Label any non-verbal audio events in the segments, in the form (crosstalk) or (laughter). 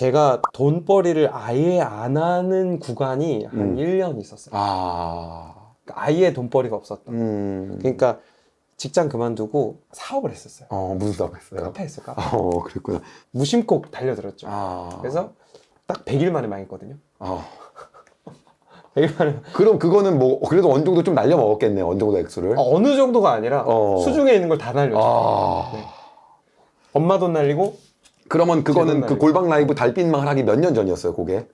제가 돈벌이를 아예 안 하는 구간이 한 음. 1년 있었어요. 아. 그러니까 아예 돈벌이가 없었던. 음. 그러니까 직장 그만두고 사업을 했었어요. 어, 무슨 사업 했어요? 카페 했어요, 카페. 어, 그랬구나. 무심코 달려들었죠. 아. 그래서 딱 100일 만에 망했거든요. 어. 100일 만에. 그럼 그거는 뭐, 그래도 어느 정도 좀 날려 먹었겠네, 어느 정도 액수를. 어느 정도가 아니라 어. 수중에 있는 걸 다 날렸죠. 아. 네. 엄마 돈 날리고 그러면 그거는 그. 골방 라이브 달빛망을 하기 몇 년 전이었어요, 그게?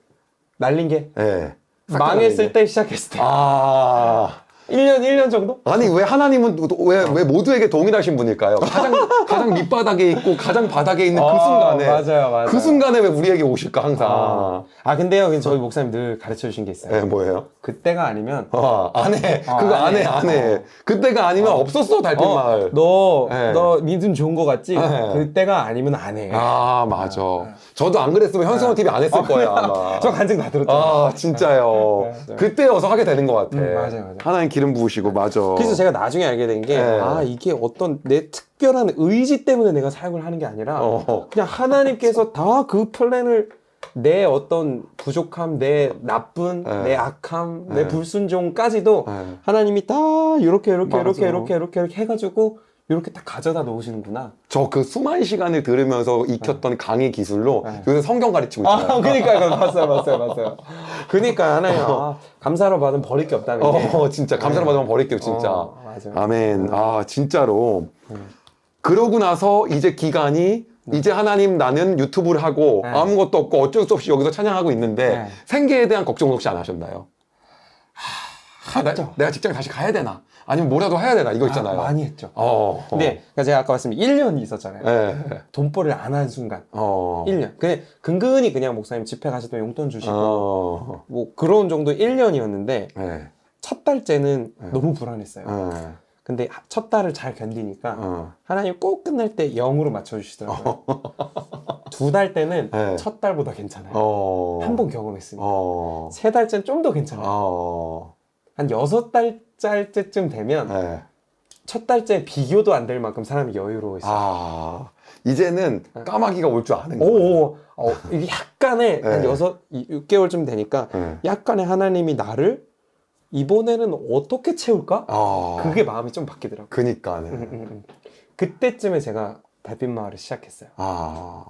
날린 게 예. 망했을 때 시작했을 때. 아. 1년, 1년 정도? 아니 왜 하나님은 또- 왜, 왜 모두에게 동일하신 분일까요? 가장 (laughs) 가장 밑바닥에 있고 가장 바닥에 있는 그 아, 순간에 맞아요, 맞아요. 그 순간에 왜 우리에게 오실까 항상? 아, 아 근데요, 근데 저희 목사님 늘 가르쳐 주신 게 있어요. 예, 뭐예요? 그때가 아니면 아, 안 해. 어, (laughs) 그거 안안 해, 해. 안 해. 어. 그때가 아니면 없었어, 달빛 어, 마을. 너, 네. 너 믿음 좋은 거 같지? 네. 그때가 아니면 안 해. 아, 맞아. 저도 안 그랬으면 현수원 TV 안 했을 거예요, (laughs) 아마. 저 간증 다 들었죠. 아, 진짜요. 네, 네. 그때 여서 하게 되는 것 같아. 음, 맞아요, 맞아요. 하나님 기름 부으시고, 맞아. 그래서 제가 나중에 알게 된 게, 네. 아, 이게 어떤 내 특별한 의지 때문에 내가 사역을 하는 게 아니라, 어. 그냥 하나님께서 다 그 플랜을 내 어떤 부족함, 내 나쁜, 네. 내 악함, 네. 내 불순종까지도 네. 하나님이 다 이렇게, 이렇게, 이렇게, 맞아. 이렇게, 이렇게, 이렇게 해가지고, 이렇게 딱 가져다 놓으시는구나. 저 그 수많은 시간을 들으면서 익혔던 강의 기술로 네. 요새 성경 가르치고 아, 있어요. 그니까, 요 봤어요, 봤어요, 봤어요. (laughs) 그니까, 하나님, 아, 감사로 받은 버릴 게 없다는 게. 어, 진짜 감사를 받으면 버릴게요, 진짜. 어, 맞아요. 아멘. 아, 진짜로. 음. 그러고 나서 이제 기간이 이제 하나님 나는 유튜브를 하고 네. 아무것도 없고 어쩔 수 없이 여기서 찬양하고 있는데 네. 생계에 대한 걱정은 혹시 안 하셨나요? 아, 나, 했죠. 내가 직장 다시 가야 되나? 아니면 뭐라도 해야 되나? 이거 있잖아요. 아, 많이 했죠. 어. 근데, 그러니까 제가 아까 말씀드린 1년이 있었잖아요. 예. 돈벌이를 안 한 순간. 어. 1년. 그냥 근근히 그냥 목사님 집회 가시던 용돈 주시고, 어. 뭐 그런 정도 1년이었는데, 예. 첫 달째는 네. 너무 불안했어요. 예. 근데 첫 달을 잘 견디니까, 어. 하나님 꼭 끝날 때 0으로 맞춰주시더라고요. (laughs) 두 달 때는 네. 첫 달보다 괜찮아요. 어. 한 번 경험했으니까. 어. 세 달째는 좀 더 괜찮아요. 어. 한 여섯 달 째쯤 되면 예. 첫 달째 비교도 안 될 만큼 사람이 여유로워있어요. 아. 이제는 까마귀가 올 줄 아는 거예요. 오 오 어, 이게 약간의 한 네. 여섯 이- 6개월쯤 되니까 예. 약간의 하나님이 나를 이번에는 어떻게 채울까? 아. 그게 마음이 좀 바뀌더라고요. 그니까는. 음, 음, 음. 그때쯤에 제가 달빛 마을을 시작했어요. 아.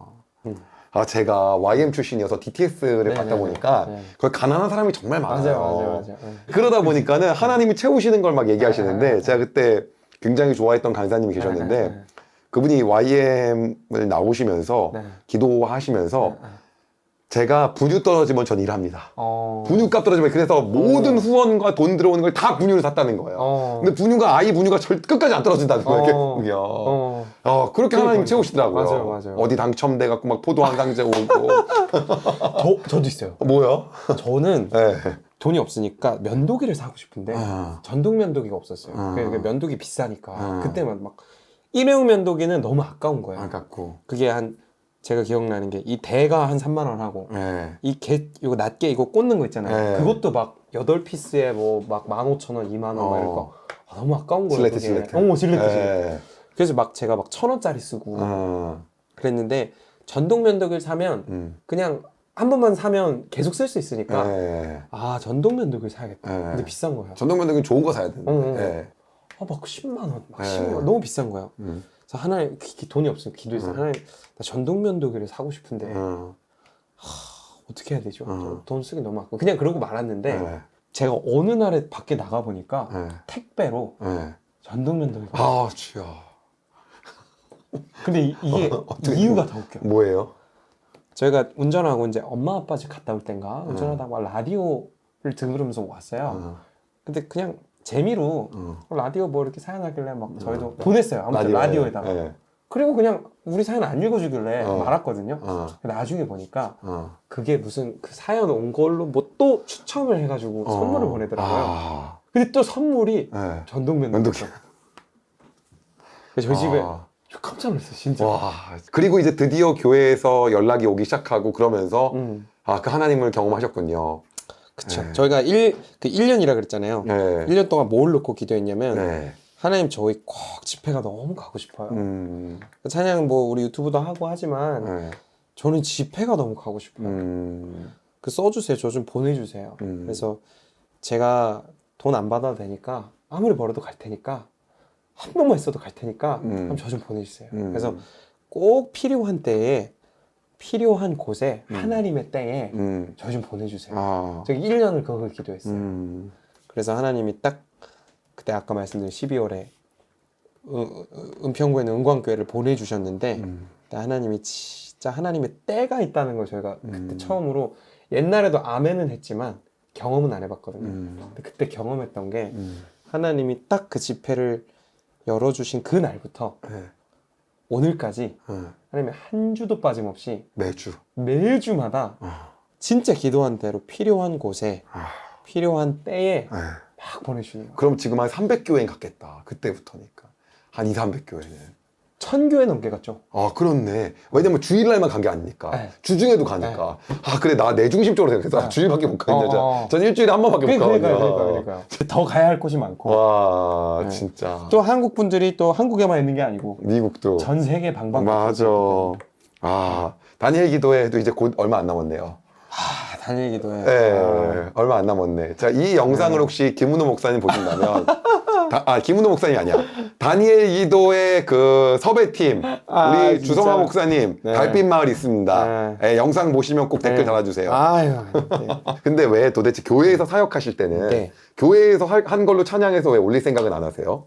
음. 아, 제가 YM 출신이어서 DTS를 네, 받다 네, 보니까 네. 거기 가난한 사람이 정말 많아요. 맞아요, 맞아요, 맞아요. 네. 그러다 보니까는 하나님이 채우시는 걸막 네, 얘기하시는데 네, 제가 그때 굉장히 좋아했던 강사님이 계셨는데 네, 네, 그분이 YM을 나오시면서 네. 기도하시면서 네, 네. 제가 분유 떨어지면 전 일합니다. 어. 분유값 떨어지면 그래서 모든 후원과 돈 들어오는 걸 다 분유를 샀다는 거예요. 어. 근데 분유가 아이 분유가 절 끝까지 안 떨어진다는 거예요. 어. 이게. 어. 어. 어, 그렇게. 하나님 채우시더라고요. 맞아요, 맞아요. 어디 당첨돼 갖고 막 포도 한 상자 오고 (laughs) 저 저도 있어요. 뭐요? 저는 네. 돈이 없으니까 면도기를 사고 싶은데 아. 전동 면도기가 없었어요. 아. 그러니까 면도기 비싸니까 아. 그때만 막 일회용 면도기는 너무 아까운 거예요. 아깝고. 그게 한 제가 기억나는 게 이 대가 한 3만 원 하고 네. 이개 이거 낱개 이거 꽂는 거 있잖아요. 네. 그것도 막 여덟 피스에 뭐 막 15,000원, 2만 원 막 어. 이러니까 아, 너무 아까운 거예요. 실레트 그게. 실레트. 어, 실레트 실레트. 네. 그래서 막 제가 막 천 원짜리 쓰고 어. 그랬는데 전동 면도기를 사면 음. 그냥 한 번만 사면 계속 쓸 수 있으니까 네. 아 전동 면도기를 사야겠다. 네. 근데 비싼 거예요. 전동 면도기 좋은 거 사야 되는데. 어, 어. 네. 아, 막 10만 원, 막 네. 10만 원 너무 비싼 거예요. 음. 그래서 하나님 기- 기- 돈이 없으면 기도해서 음. 하나님 나 전동 면도기를 사고 싶은데 어. 어떻게 해야 되죠? 음. 돈 쓰기 너무 아깝고 그냥 그러고 말았는데 네. 제가 어느 날에 밖에 나가 보니까 네. 택배로 네. 전동 면도기가 아, 주여. 근데 이, 게 어떻게 이유가 더 웃겨. 뭐예요? 저희가 운전하고 이제 엄마 아빠 집 갔다 올 땐가 음. 운전하다가 막 라디오를 들으면서 왔어요. 어. 근데 그냥 재미로 어. 라디오 뭐 이렇게 사연 하길래 막 저희도 음. 보냈어요. 아무튼 라디오에. 라디오에다가. 네. 그리고 그냥 우리 사연 안 읽어주길래 어. 말았거든요. 어. 나중에 보니까 어. 그게 무슨 그 사연 온 걸로 뭐 또 추첨을 해가지고 어. 선물을 보내더라고요. 아. 근데 또 선물이 네. 전동 면도기. 면도기. 그래서 저희 집에 아. 저 깜짝 놀랐어요, 진짜. 와. 그리고 이제 드디어 교회에서 연락이 오기 시작하고 그러면서 음, 아, 그 하나님을 경험하셨군요. 그쵸. 네. 저희가 1, 그 1년이라 그랬잖아요. 네. 1년 동안 뭘 놓고 기도했냐면, 네. 하나님 저희 꼭 집회가 너무 가고 싶어요. 음. 찬양 뭐 우리 유튜브도 하고 하지만, 네. 저는 집회가 너무 가고 싶어요. 음, 그 써주세요. 저 좀 보내주세요. 음. 그래서 제가 돈 안 받아도 되니까 아무리 벌어도 갈 테니까 한 명만 있어도 갈 테니까 음. 그럼 저 좀 보내주세요. 음. 그래서 꼭 필요한 때에 필요한 곳에 음. 하나님의 때에 음, 저 좀 보내주세요. 아, 제가 1년을 그걸 기도했어요. 음, 그래서 하나님이 딱 그때 아까 말씀드린 12월에 은평구에는 은광교회를 보내주셨는데 음, 하나님이 진짜 하나님의 때가 있다는 걸 저희가 그때 음. 처음으로 옛날에도 아멘은 했지만 경험은 안 해봤거든요. 음, 근데 그때 경험했던 게 음, 하나님이 딱 그 집회를 열어주신 그 날부터 네, 오늘까지 네. 하나님이 한 주도 빠짐없이 매주. 매주마다 아, 진짜 기도한 대로 필요한 곳에 아, 필요한 때에 네. 막 보내주는 거예요. 그럼 지금 한 300교회는 갔겠다. 그때부터니까. 한 2, 300교회는. 천 교회 넘게 갔죠. 아, 그렇네. 왜냐면 주일날만 간 게 아니니까. 네. 주중에도 가니까. 아, 그래. 나 내 중심적으로 생각해서 아, 네. 주일밖에 못 가겠냐. 어, 어. 전 일주일에 한 번밖에 못 그러니까, 가거든요. 그러니까, 그러니까. 더 가야 할 곳이 많고 와, 네. 진짜. 또 한국 분들이 또 한국에만 있는 게 아니고 미국도. 전 세계 방방 맞아. 아, 다니엘 기도회도 이제 곧 얼마 안 남았네요. 아, 다니엘 기도회. 예, 얼마 안 남았네. 자, 이 영상을 네. 혹시 김은호 목사님 보신다면, (laughs) 다- 아, 김은호 목사님이 아니야. 다니엘 기도의 그 섭외팀, 아, 우리 진짜. 주성화 목사님, 네. 달빛 마을 있습니다. 예, 영상 보시면 꼭 댓글 네. 달아주세요. 아유, 네. 근데 왜 도대체 교회에서 사역하실 때는 네. 교회에서 할- 한 걸로 찬양해서 왜 올릴 생각은 안 하세요?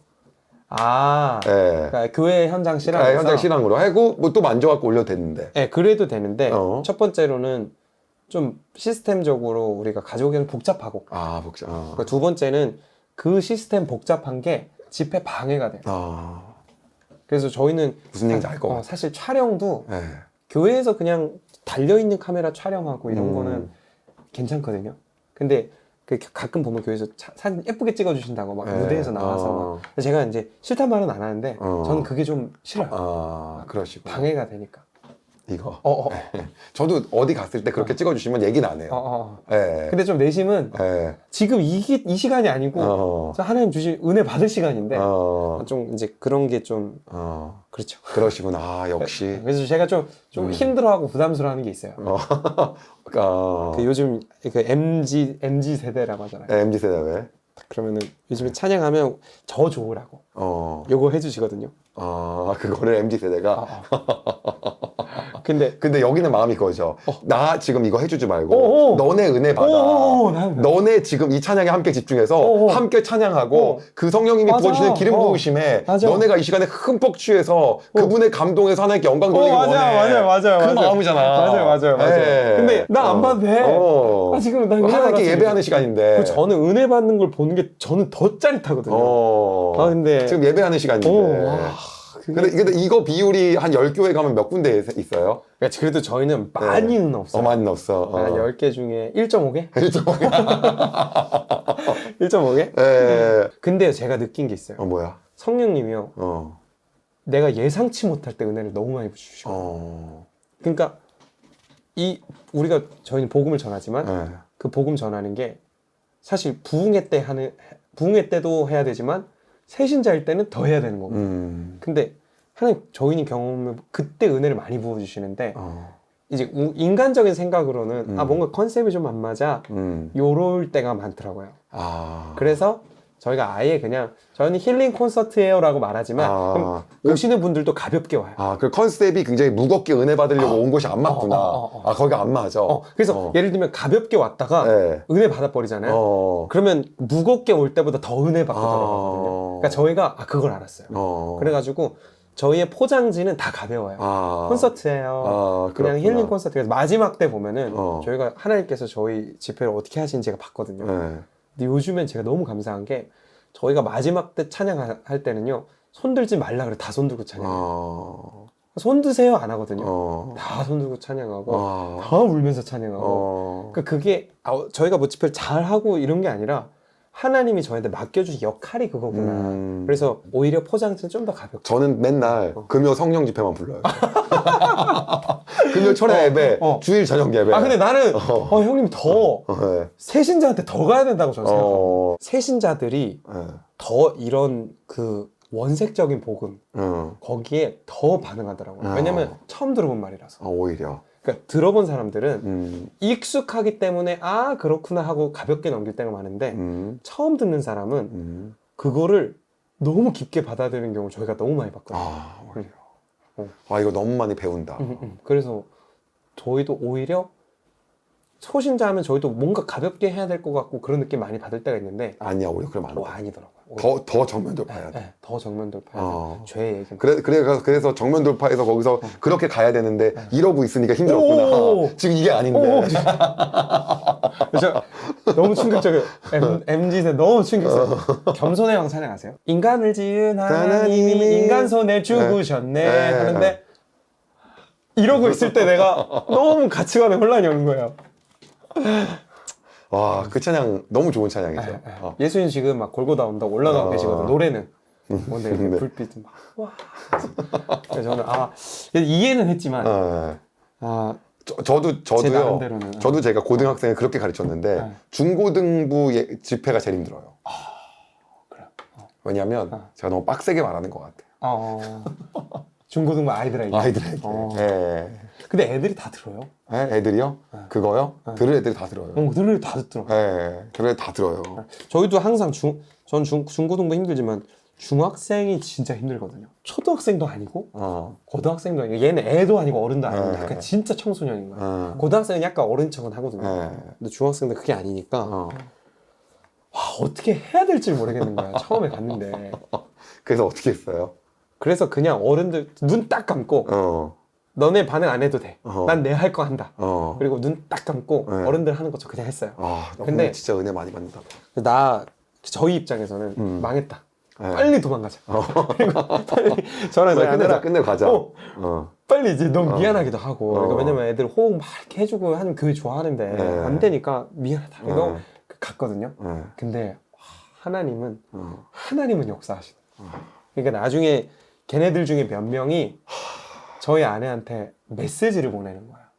아, 예. 그러니까 교회 현장 실황. 아, 현장 신앙으로 하고 뭐 또 만져갖고 올려도 되는데. 네, 그래도 되는데 어. 첫 번째로는 좀 시스템적으로 우리가 가져오기는 복잡하고 아, 복잡. 아. 그리고 두 번째는 그 시스템 복잡한 게 집회 방해가 돼요. 아, 그래서 저희는 무슨 얘기인지 알 것 어, 같아. 사실 촬영도 예. 교회에서 그냥 달려 있는 카메라 촬영하고 이런 음. 거는 괜찮거든요. 근데 그 가끔 보면 교회에서 차- 사진 예쁘게 찍어주신다고 막 예. 무대에서 나와서 막 어. 근데 제가 이제 싫단 말은 안 하는데 어. 저는 그게 좀 싫어요. 아, 그러시고. 방해가 되니까. 이거. 어, 어, (laughs) 저도 어디 갔을 때 그렇게 찍어주시면 얘기는 안 해요. 어, 어. 예. 근데 좀 내심은 예. 지금 이게 이 시간이 아니고 어. 저 하나님 주신 은혜 받을 시간인데 어. 좀 이제 그런 게 좀 어. 그렇죠. 그러시구나. 아, 역시. 그래서 제가 좀 좀 음. 힘들어하고 부담스러워하는 게 있어요. 어. 어. (laughs) 그 요즘 그 MG MG 세대라고 하잖아요. MZ 세대 왜? 그러면은 요즘에 찬양하면 저 좋으라고 어. 요거 해주시거든요. 아, 그거를 MZ 세대가. 아, 아. (laughs) 근데 근데 여기는 마음이 그거죠. 나 지금 이거 해주지 말고 어, 어. 너네 은혜 받아. 오, 난- 너네 지금 이 찬양에 함께 집중해서 어, 어. 함께 찬양하고 어. 그 성령님이 맞아. 부어주시는 기름 어. 부으심에 맞아. 너네가 이 시간에 흠뻑 취해서 그분의 감동에서 하나님께 영광 돌리기 어, 맞아요, 원해. 맞아요, 맞아요, 그 맞아요. 마음이잖아. 맞아요, 맞아요, 맞아요. 예. 근데 나안 어. 봐도 돼. 어. 아, 지금 나 은혜 하나님께 받았으니까. 예배하는 시간인데. 그리고 저는 은혜 받는 걸 보는 게 저는 더 짜릿하거든요. 어. 아, 근데- 지금 예배하는 시간인데. 오, 와, 그게- 근데, 근데 이거 비율이 한 10교회 가면 몇 군데 있어요? 그러니까 그래도 저희는 많이는 없어요. 어, 많이 없어. 어. 한 10개 중에 1.5개? 1.5개. 1.5개? 예. 근데 제가 느낀 게 있어요. 어, 뭐야? 성령님이요. 어. 내가 예상치 못할 때 은혜를 너무 많이 주시고. 어. 그러니까 이 우리가 저희는 복음을 전하지만 예. 그 복음 전하는 게 사실 부흥회 때 하는 부흥회 때도 해야 되지만 새신자일 때는 더 해야 되는 거고. 음. 근데 하나님 저희는 경험을 그때 은혜를 많이 부어 주시는데 어. 이제 우- 인간적인 생각으로는 음. 아 뭔가 컨셉이 좀 안 맞아. 음. 요럴 때가 많더라고요. 아. 그래서 저희가 아예 그냥 저희는 힐링 콘서트예요라고 말하지만 아. 그럼 오시는 분들도 가볍게 와요. 아, 그 컨셉이 굉장히 무겁게 은혜 받으려고 온 곳이 안 맞구나. 어, 어, 어, 어. 아, 거기가 안 맞아. 어, 그래서 어. 예를 들면 가볍게 왔다가 네. 은혜 받아버리잖아요. 어. 그러면 무겁게 올 때보다 더 은혜 받고 아. 들어가거든요. 그러니까 저희가 아, 그걸 알았어요. 어. 그래가지고 저희의 포장지는 다 가벼워요. 아. 콘서트예요. 아, 그냥 그렇구나. 힐링 콘서트. 그래서 마지막 때 보면은 어. 저희가 하나님께서 저희 집회를 어떻게 하시는지 제가 봤거든요. 네. 근데 요즘엔 제가 너무 감사한 게 저희가 마지막 때 찬양할 때는요 손 들지 말라 그래 다 손 들고 찬양. 해 어. 손 드세요 안 하거든요. 어. 다 손 들고 찬양하고 어. 다 울면서 찬양하고. 어. 그러니까 그게 아, 저희가 뭐 집회를 잘 하고 이런 게 아니라 하나님이 저희한테 맡겨주신 역할이 그거구나. 음. 그래서 오히려 포장지는 좀 더 가볍게. 저는 맨날 어. 금요 성령 집회만 불러요. (laughs) 금요 철야 예배, 어. 주일 저녁 예배. 아 근데 나는 어. 어, 형님 더 어, 네. 세신자한테 더 가야 된다고 저는 생각합니다. 어. 세신자들이 네. 더 이런 그 원색적인 복음 어. 거기에 더 반응하더라고요. 어. 왜냐면 처음 들어본 말이라서. 어, 오히려. 그러니까 들어본 사람들은 음, 익숙하기 때문에 아 그렇구나 하고 가볍게 넘길 때가 많은데 음, 처음 듣는 사람은 음. 그거를 너무 깊게 받아들이는 경우 저희가 너무 많이 봤거든요. 아, 그래요. 어. 아, 이거 너무 많이 배운다. 음, 음. 그래서 저희도 오히려 초신자 하면 저희도 뭔가 가볍게 해야 될 것 같고 그런 느낌 많이 받을 때가 있는데 아니야, 오히려 그러면 안뭐 돼. 아니더라고요. 더, 더 정면 돌파해야 돼. 네, 더 정면 돌파해야 어. 돼. 죄의 얘기. 그래, 그래, 그래서 정면 돌파해서 거기서 그렇게 가야 되는데 이러고 있으니까 힘들었구나. 오! 지금 이게 아닌데. 오, 저 너무 충격적이에요. M, MZ세 너무 충격적이에요. 겸손의 왕 찬양 아세요? 인간을 지은 하나님이 인간 손에 죽으셨네 네. 하는데 이러고 있을 때 내가 너무 가치관에 혼란이 오는 거예요. 와, 그 찬양 너무 좋은 찬양이죠. 어. 예수님 지금 막 골고다 온다고 올라가고 어. 계시거든. 노래는. (laughs) 근데 이렇게 네. 불빛 막 와. 그래서 저는 아 이해는 했지만 어. 아 저, 저도 제 저도요. 나름대로는 저도 제가 고등학생을 그렇게 가르쳤는데 네. 중고등부 예- 집회가 제일 힘들어요. 그래요? 왜냐하면 어. 제가 너무 빡세게 말하는 것 같아요. 어, 중고등부 아이들에게. 아이들에게. 어. 예. 근데 애들이 다 들어요. 예, 애들이요? 네. 그거요? 네. 들을 애들이 다 들어요. 어, 들을 다 듣더라. 예, 들을 애들 다 들어요. 저희도 항상 중, 전 중, 중고등부 힘들지만 중학생이 진짜 힘들거든요. 초등학생도 아니고 어. 고등학생도 아니고 얘는 애도 아니고 어른도 아니고 네. 약간 진짜 청소년인 거야. 어. 고등학생은 약간 어른 척은 하거든요. 예. 근데 중학생도 그게 아니니까 어. 와 어떻게 해야 될지 모르겠는 거야. 처음에 갔는데. (laughs) 그래서 어떻게 했어요? 그래서 그냥 어른들 눈 딱 감고 어. 너네 반응 안 해도 돼. 어. 난 내 할 거 한다. 어. 그리고 눈 딱 감고 네. 어른들 하는 것저 그냥 했어요. 아, 근데 근데- 진짜 은혜 많이 받는다. 나 저희 입장에서는 음. 망했다. 예. 빨리 도망가자. (laughs) 그리고 빨리 (laughs) 저랑 저희 끝내자, 아내랑 끝내고 가자. 어, 어. 빨리 이제 너무 어. 미안하기도 하고 어. 그러니까 왜냐면 애들 호응 막 이렇게 해주고 하는 교회 좋아하는데 네. 안 되니까 미안하다. 그래서 네. 갔거든요. 예. 근데 와, 하나님은 어. 하나님은 역사하시다. 그러니까 나중에 걔네들 중에 몇 명이 저희 아내한테 메시지를 보내는 거야.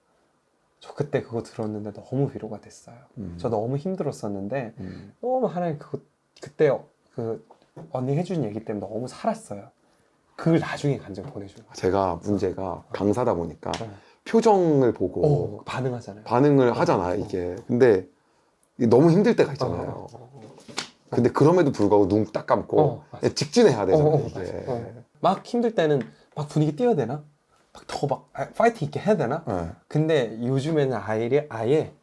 저 그때 그거 들었는데 너무 위로가 됐어요. 음. 저 너무 힘들었었는데 음. 너무 하나님 그거 그때 그 언니 해준 얘기 때문에 너무 살았어요. 그걸 나중에 간증 거야. 제가 문제가 강사다 보니까 네. 표정을 보고 오, 반응하잖아요. 반응을 하잖아요, 이게. 근데 이게 너무 힘들 때가 있잖아요. 근데 그럼에도 불구하고 눈 딱 감고 어, 맞아. 직진해야 되잖아요, 어, 어. 어. 막 힘들 때는 막 분위기 띄워야 되나? 막 더 막 파이팅 있게 해야 되나? 예. 근데 요즘에는 아예 아예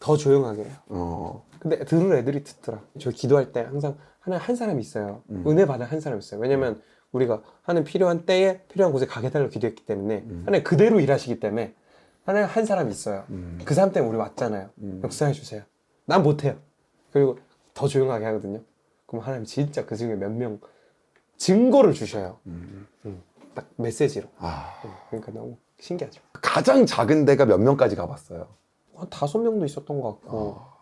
더 조용하게 해요. 어. 근데 들을 애들이 듣더라. 저 기도할 때 항상 하나 한 사람이 있어요. 음. 은혜 받은 한 사람이 있어요. 왜냐면 우리가 하는 필요한 때에 필요한 곳에 가게 달라고 기도했기 때문에 음. 하나님 그대로 일하시기 때문에 하나님 한 사람이 있어요. 음. 그 사람 때문에 우리 왔잖아요. 음. 역사해 주세요. 난 못해요. 그리고 더 조용하게 하거든요. 그럼 하나님 진짜 그 중에 몇 명 증거를 주셔요. 음. 딱 메시지로. 아. 그러니까 너무 신기하죠. 가장 작은 데가 몇 명까지 가봤어요? 한 다섯 명도 있었던 것 같고 아.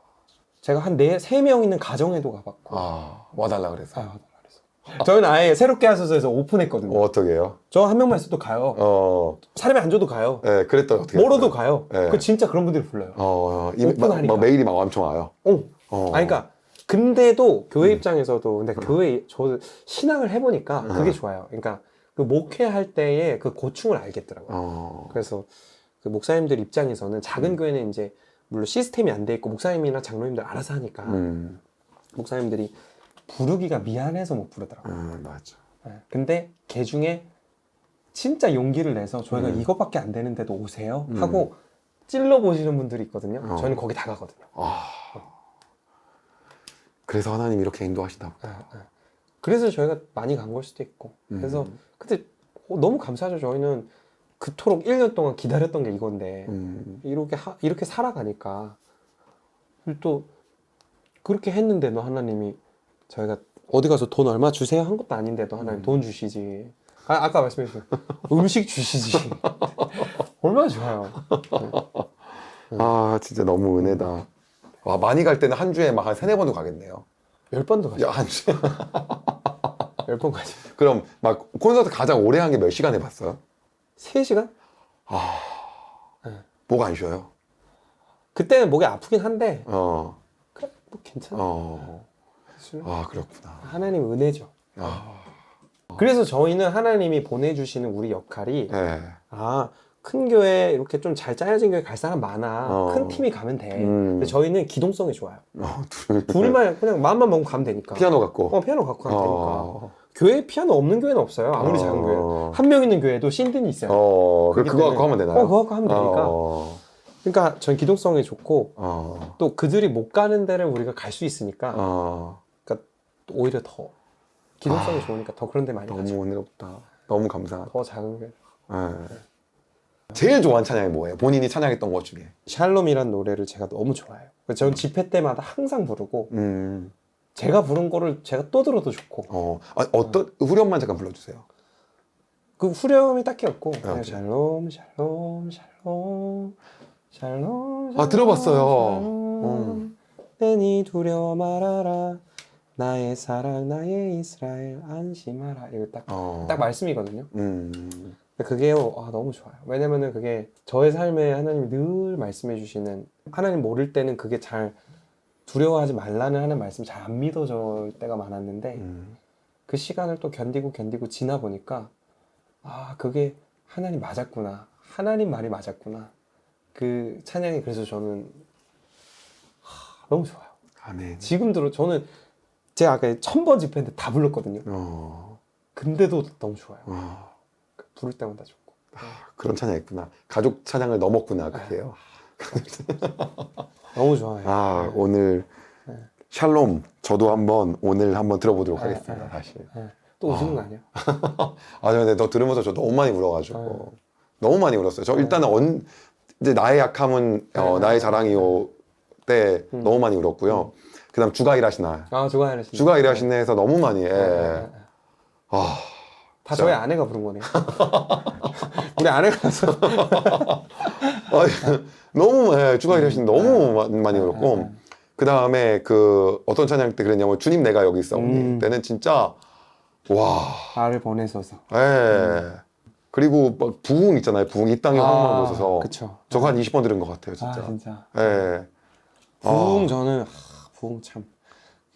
제가 한 네 세 명 있는 가정에도 가봤고. 아, 와달라 그래서. 아, 그랬어. 저희는 아예 새롭게 하소서에서 오픈했거든요. 어, 어떻게 해요? 저 한 명만 있어도 가요. 어, 사람이 안 줘도 가요. 예, 그랬더니 어떻게 멀어도? 가요. 네. 그 진짜 그런 분들이 불러요. 어, 이, 오픈하니까. 막, 막 메일이 막 엄청 와요. 어. 어. 아니, 그러니까 근데도 교회 음. 입장에서도 근데 교회 저 신앙을 해보니까 그게 음. 좋아요. 그러니까 그 목회할 때의 그 고충을 알겠더라고요. 어. 그래서 그 목사님들 입장에서는 작은 음. 교회는 이제 물론 시스템이 안 돼 있고 목사님이나 장로님들 알아서 하니까 음, 목사님들이 부르기가 미안해서 못 부르더라고요. 음, 맞아. 네. 근데 걔 중에 진짜 용기를 내서 저희가 음. 이것밖에 안 되는데도 오세요 음. 하고 찔러 보시는 분들이 있거든요. 어. 저희는 거기 다 가거든요. 아. 그래서 하나님 이렇게 인도하시다. 네, 네. 그래서 저희가 많이 간 걸 수도 있고. 그래서 음. 근데 어, 너무 감사하죠. 저희는 그토록 1년 동안 기다렸던 게 이건데 음, 이렇게 하, 이렇게 살아가니까 또 그렇게 했는데도 하나님이 저희가 어디 가서 돈 얼마 주세요 한 것도 아닌데도 하나님 음. 돈 주시지. 아, 아까 말씀해 주신 음식 주시지. (laughs) 얼마나 좋아요. 아, 진짜 너무 은혜다. 와, 많이 갈 때는 한 주에 막 한 세네 번도 가겠네요. 열 번도 가죠. 야, 한 주에. 열번 가죠. 그럼 막 콘서트 가장 오래 한 게 몇 시간 해봤어요? 세 시간? 아, 네. 목 안 쉬어요? 그때는 목이 아프긴 한데 어, 그래, 뭐 괜찮아. 어. 아, 그렇구나. 하나님 은혜죠. 아, 그래서 저희는 하나님이 보내주시는 우리 역할이 네. 아 큰 교회 이렇게 좀 잘 짜여진 교회 갈 사람 많아. 어. 큰 팀이 가면 돼. 음. 근데 저희는 기동성이 좋아요. 어, 둘. 둘만 그냥 마음만 먹으면 가면 되니까. 피아노 갖고. 어, 피아노 갖고 가면 되니까. 어. 교회 피아노 없는 교회는 없어요. 아무리 어. 작은 교회. 한 명 있는 교회도 신든이 있어요. 어, 그, 그거 때문에- 갖고 하면 되나요? 어, 그거 갖고 하면 되니까. 어. 그러니까 전 기동성이 좋고 어. 또 그들이 못 가는 데를 우리가 갈 수 있으니까 어. 오히려 더 기동성이 아, 좋으니까 더 그런 데 많이 가죠. 너무 은혜롭다. 너무 감사하다. 더 작은 교회. 예. 제일 좋아하는 찬양이 뭐예요? 본인이 찬양했던 것 중에. 샬롬이란 노래를 제가 너무 좋아해요. 전 집회 때마다 항상 부르고 음. 제가 부른 거를 제가 또 들어도 좋고 어. 아, 어떤 후렴만 잠깐 불러주세요. 그 후렴이 딱히 없고 아, 그냥 그래요? 샬롬 샬롬 샬롬 샬롬 아, 들어봤어요. 샬롬, 음. 내니 두려워 말아라 나의 사랑 나의 이스라엘 안심하라 이거 딱, 어. 딱 말씀이거든요 음. 그게요 아, 너무 좋아요 왜냐면은 그게 저의 삶에 하나님이 늘 말씀해 주시는 하나님 모를 때는 그게 잘 두려워하지 말라는 하는 말씀 잘 안 믿어질 때가 많았는데 음. 그 시간을 또 견디고 견디고 지나 보니까 아 그게 하나님 맞았구나 하나님 말이 맞았구나 그 찬양이 그래서 저는 하, 너무 좋아요 아멘. 지금 들어 저는 제가 아까 천번 집회인데 다 불렀거든요 어. 근데도 너무 좋아요 어. 부를 때마다 좋고 그런 찬양 있구나. 가족 찬양을 넘었구나, 그게요. (laughs) 너무 좋아요 아, 오늘 네. 샬롬 저도 한번 오늘 한번 들어보도록 네, 하겠습니다, 네. 다시. 네. 또 오시는 거 아니야? (laughs) 아, 근데 너 들으면서 저 너무 많이 울어가지고 네. 너무 많이 울었어요. 저 일단은 언 이제 나의 약함은 어, 네. 나의 자랑이요 때 음. 너무 많이 울었고요. 그다음 주가 일하시나 아 주가 일하시네 주가 일하시네에서 너무 많이 예. 네, 네, 네. 아, 다. 저희 아내가 부른 거네요 (laughs) 우리 아내가서 (laughs) 아, 너무 예, 주가 일하신 너무 마- 많이 네, 울었고 네. 그 다음에 그 어떤 찬양 때 그랬냐면 주님 내가 여기 있어 음. 때는 진짜 와 나를 보내소서 예. 그리고 막 부흥 있잖아요. 부흥 이 땅에 황망 보소서. 아, 그쵸 저거 한 20번 들은 것 같아요, 진짜. 아 진짜 예. 부흥 아. 저는 하, 부흥 참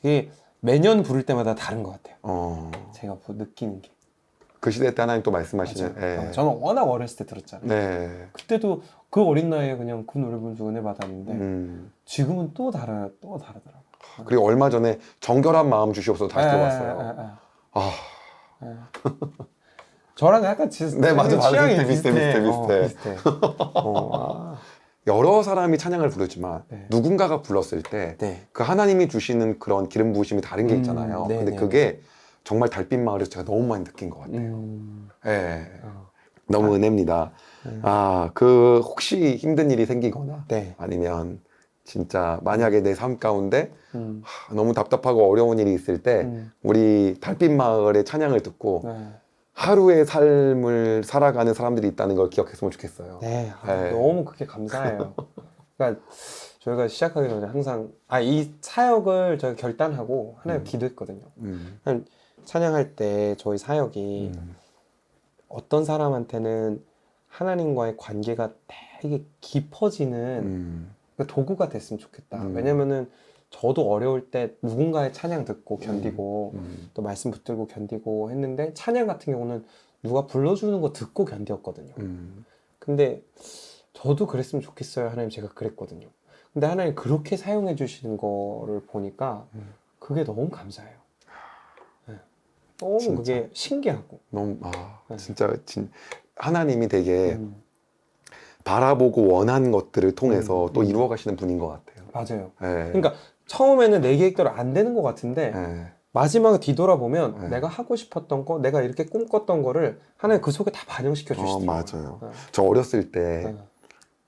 이게 매년 부를 때마다 다른 것 같아요. 어. 제가 부- 느끼는 게. 그 시대 때 하나님 또 말씀하시는. 예. 어, 저는 워낙 어렸을 때 들었잖아요. 네. 그때도 그 어린 나이에 그냥 그 노래 부르면서 은혜 받았는데 음. 지금은 또 다르 또 다르더라고. 그리고 얼마 전에 정결한 마음 주시옵소서 다시 들어봤어요. 아, 저랑 약간 지, 네, 맞아, 맞아. 취향이 비슷해, 비슷해, 비슷해, 어, 비슷해. (laughs) 어, 아, 여러 사람이 찬양을 부르지만 네. 누군가가 불렀을 때 그 네. 하나님이 주시는 그런 기름 부으심이 다른 게 음, 있잖아요. 네, 근데 네. 그게 정말 달빛 마을에서 제가 너무 많이 느낀 것 같아요. 음, 예. 어, 너무 은혜입니다. 네. 아, 그 혹시 힘든 일이 생기거나 네. 아니면 진짜 만약에 내 삶 가운데 음, 하, 너무 답답하고 어려운 일이 있을 때 음, 우리 달빛 마을의 찬양을 듣고 네. 하루의 삶을 살아가는 사람들이 있다는 걸 기억했으면 좋겠어요. 네, 아, 네. 너무 그게 감사해요. 그러니까 저희가 시작하기 전에 항상 아 이 사역을 저희가 결단하고 하나님 음. 기도했거든요. 음. 찬양할 때 저희 사역이 음. 어떤 사람한테는 하나님과의 관계가 되게 깊어지는 음. 그 도구가 됐으면 좋겠다. 음. 왜냐면은 저도 어려울 때 누군가의 찬양 듣고 견디고 음. 또 말씀 붙들고 견디고 했는데 찬양 같은 경우는 누가 불러주는 거 듣고 견뎠거든요. 음. 근데 저도 그랬으면 좋겠어요. 하나님 제가 그랬거든요. 근데 하나님 그렇게 사용해 주시는 거를 보니까 음. 그게 너무 감사해요. 네. 너무 진짜. 그게 신기하고. 너무 아 네. 진짜 진 하나님이 되게 음, 바라보고 원하는 것들을 통해서 음. 또 음. 이루어 가시는 분인 것 같아요. 맞아요. 예. 그러니까 처음에는 내 계획대로 안 되는 것 같은데 예. 마지막에 뒤돌아보면 네. 내가 하고 싶었던 거, 내가 이렇게 꿈꿨던 거를 하나님 그 속에 다 반영시켜 어, 주시더라고요. 맞아요. 네. 저 어렸을 때 네.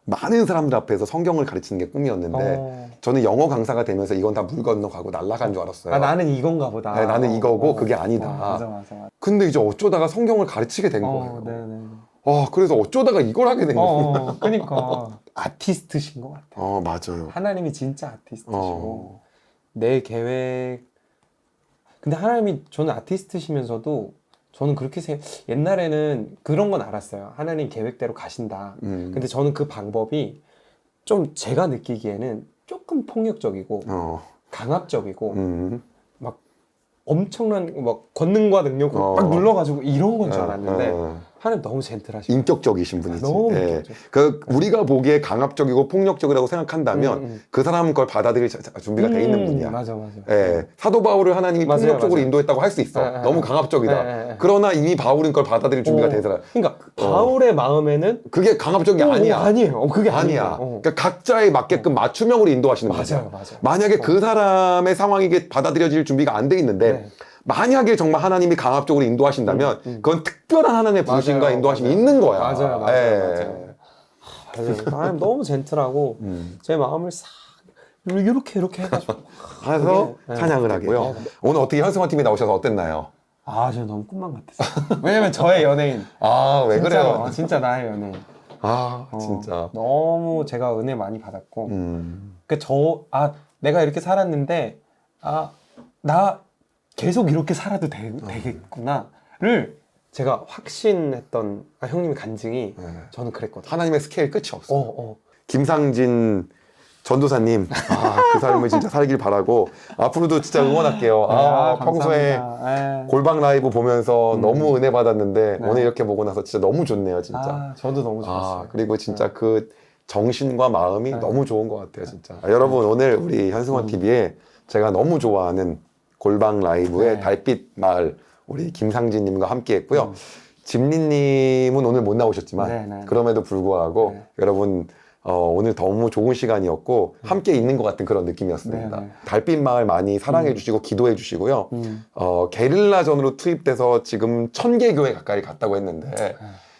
많은 사람들 앞에서 성경을 가르치는 게 꿈이었는데 어. 저는 영어 강사가 되면서 이건 다 물 건너가고 날아간 줄 알았어요. 아 나는 이건가 보다. 네, 나는 이거고 어. 그게 아니다. 어, 맞아 맞아 맞아. 근데 이제 어쩌다가 성경을 가르치게 된 어, 거예요. 네네. 아, 그래서 어쩌다가 이걸 하게 된 거예요. 어, 그러니까 (laughs) 아티스트신 것 같아요. 어, 맞아요. 하나님이 진짜 아티스트시고 어. 내 계획. 근데 하나님이 저는 아티스트시면서도 저는 그렇게 생 옛날에는 그런 건 알았어요. 하나님 계획대로 가신다. 음. 근데 저는 그 방법이 좀 제가 느끼기에는 조금 폭력적이고 어. 강압적이고 음. 엄청난 막 권능과 능력으로 어. 막 눌러가지고 이런 건줄 어, 알았는데 어. 하나님 너무 젠틀하시고 인격적이신 분이지. 너무 예. 인격적. 그 우리가 보기에 강압적이고 폭력적이라고 생각한다면 음, 음. 그 사람은 그걸 받아들일 자- 준비가 돼 있는 음, 분이야. 맞아 맞아. 예. 사도 바울을 하나님이 맞아요, 폭력적으로 맞아요. 인도했다고 할 수 있어. 예, 예, 너무 예. 강압적이다. 예, 예, 예. 그러나 이미 바울은 그걸 받아들일 준비가 어, 된 사람. 그러니까 바울의 마음에는 그게 강압적인 게 어, 아니야. 어, 아니에요. 어, 그게 아니야. 아니에요. 어. 그러니까 각자에 맞게끔 맞춤형으로 인도하시는 맞아요, 거죠. 맞아요. 만약에 그 사람의 상황이 이게 받아들여질 준비가 안 돼 있는데 네. 만약에 정말 하나님이 강압적으로 인도하신다면 그건 특별한 하나님의 부르심과 맞아요, 인도하심이 맞아요. 있는 거야. 맞아요, 맞아요, 예. 맞아요. 맞아요. 하나님 너무 젠틀하고 음. 제 마음을 싹 이렇게 이렇게 해가지고 그래서 그게, 네. 찬양을 하고요. 네. 오늘 어떻게 현승원 팀에 나오셔서 어땠나요? 아, 저 너무 꿈만 같았어요. (laughs) 왜냐면 저의 연예인. 아, 왜 진짜, 그래요? 어, 진짜 나의 연예인. 아, 어, 진짜. 너무 제가 은혜 많이 받았고. 음. 그 저, 아, 내가 이렇게 살았는데, 아, 나 계속 이렇게 살아도 되, 되겠구나를 제가 확신했던 아, 형님의 간증이 네. 저는 그랬거든요. 하나님의 스케일 끝이 없어. 어, 어. 김상진 전도사님, 아, 그 삶을 진짜 살길 바라고 앞으로도 진짜 응원할게요. 아, 아, 평소에 감사합니다. 예. 골방 라이브 보면서 음. 너무 은혜 받았는데 네. 오늘 이렇게 보고 나서 진짜 너무 좋네요, 진짜. 아, 저도 너무 좋았어요. 아, 그리고 진짜 그 정신과 마음이 네. 너무 좋은 것 같아요, 진짜. 아, 여러분, 오늘 우리 현승원 TV에 제가 너무 좋아하는 골방 라이브의 네. 달빛 마을 우리 김상진님과 함께 했고요. 집리님은 오늘 못 나오셨지만 네, 네. 그럼에도 불구하고 네. 여러분 어, 오늘 너무 좋은 시간이었고 함께 있는 것 같은 그런 느낌이었습니다. 네, 네. 달빛 마을 많이 사랑해 음. 주시고 기도해 주시고요. 음. 어, 게릴라전으로 투입돼서 지금 천 개 교회 가까이 갔다고 했는데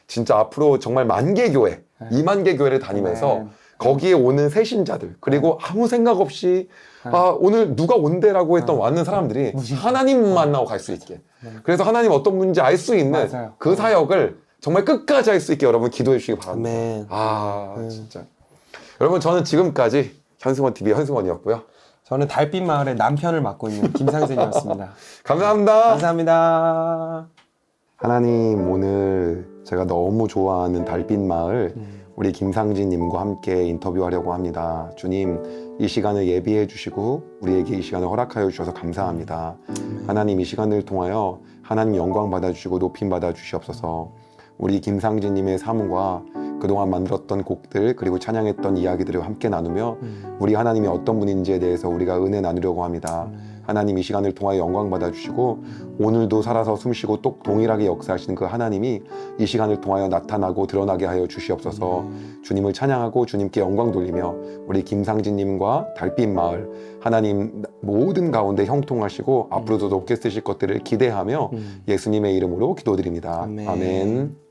진짜 앞으로 정말 만 개 교회, 네. 이만개 교회를 다니면서 네. 거기에 오는 새신자들 그리고 아무 생각 없이 네. 아 오늘 누가 온대라고 했던 왔는 사람들이 무슨- 하나님 만 나고 갈 수 있게 네. 그래서 하나님 어떤 분인지 알 수 있는 맞아요. 그 사역을 정말 끝까지 할 수 있게 여러분 기도해 주시기 바랍니다. 아멘. 아 네. 진짜 여러분 저는 지금까지 현승원 TV 현승원이었고요. 저는 달빛 마을의 남편을 맡고 있는 김상진이었습니다. (laughs) 감사합니다. 감사합니다. 하나님 오늘 제가 너무 좋아하는 달빛 마을 음. 우리 김상진님과 함께 인터뷰하려고 합니다. 주님 이 시간을 예비해 주시고 우리에게 이 시간을 허락하여 주셔서 감사합니다. 하나님 이 시간을 통하여 하나님 영광 받아 주시고 높임 받아 주시옵소서. 우리 김상진님의 삶과 그동안 만들었던 곡들 그리고 찬양했던 이야기들을 함께 나누며 음. 우리 하나님이 어떤 분인지에 대해서 우리가 은혜 나누려고 합니다. 하나님 이 시간을 통하여 영광 받아 주시고 오늘도 살아서 숨쉬고 또 동일하게 역사하시는 그 하나님이 이 시간을 통하여 나타나고 드러나게 하여 주시옵소서. 주님을 찬양하고 주님께 영광 돌리며 우리 김상진님과 달빛 마을 하나님 모든 가운데 형통하시고 앞으로도 높게 쓰실 것들을 기대하며 음. 예수님의 이름으로 기도드립니다. 아멘. 아멘.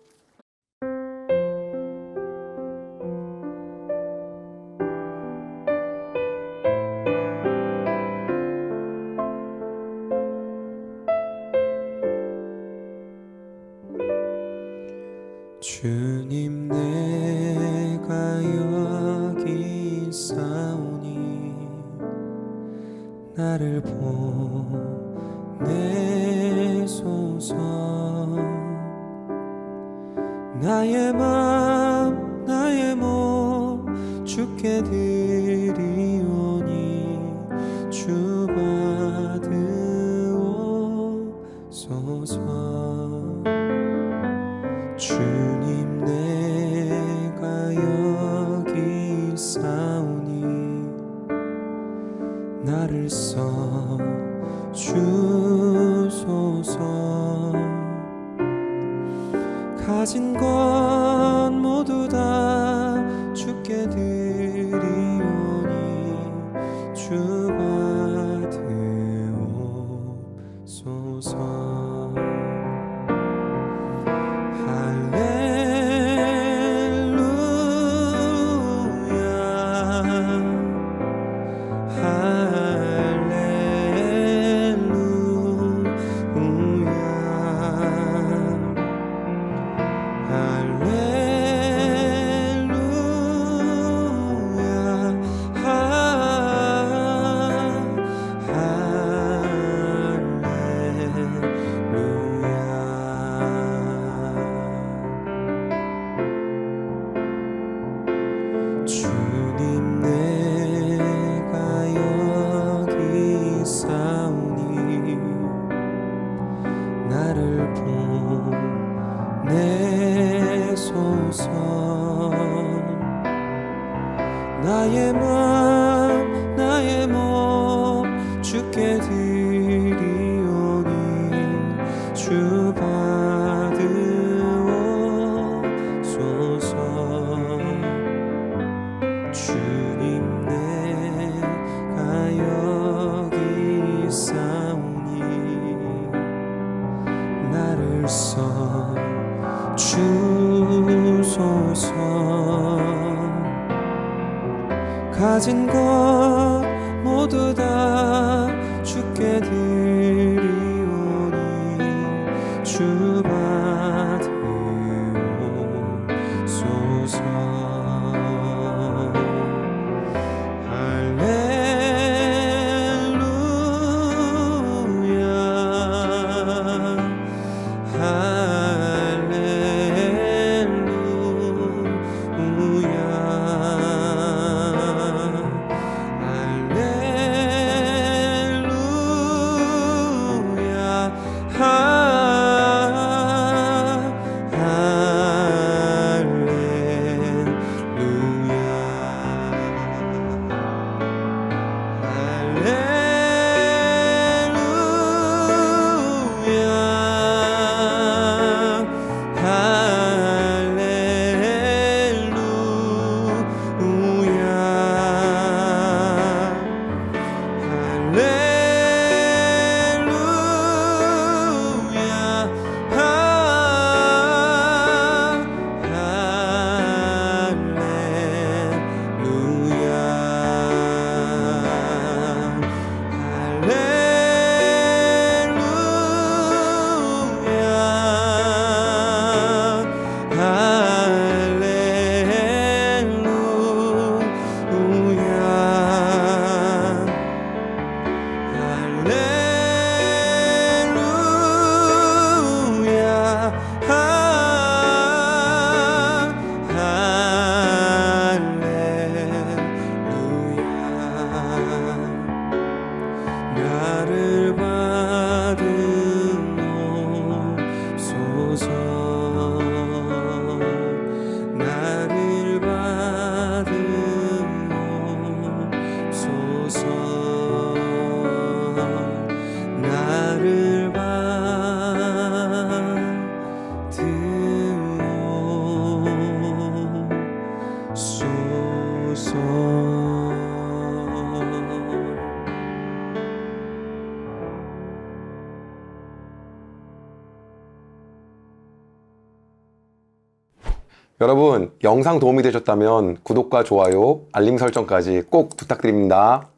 나를 써 주소서. 가진 것 가진 것 모두 다 영상 도움이 되셨다면 구독과 좋아요, 알림 설정까지 꼭 부탁드립니다.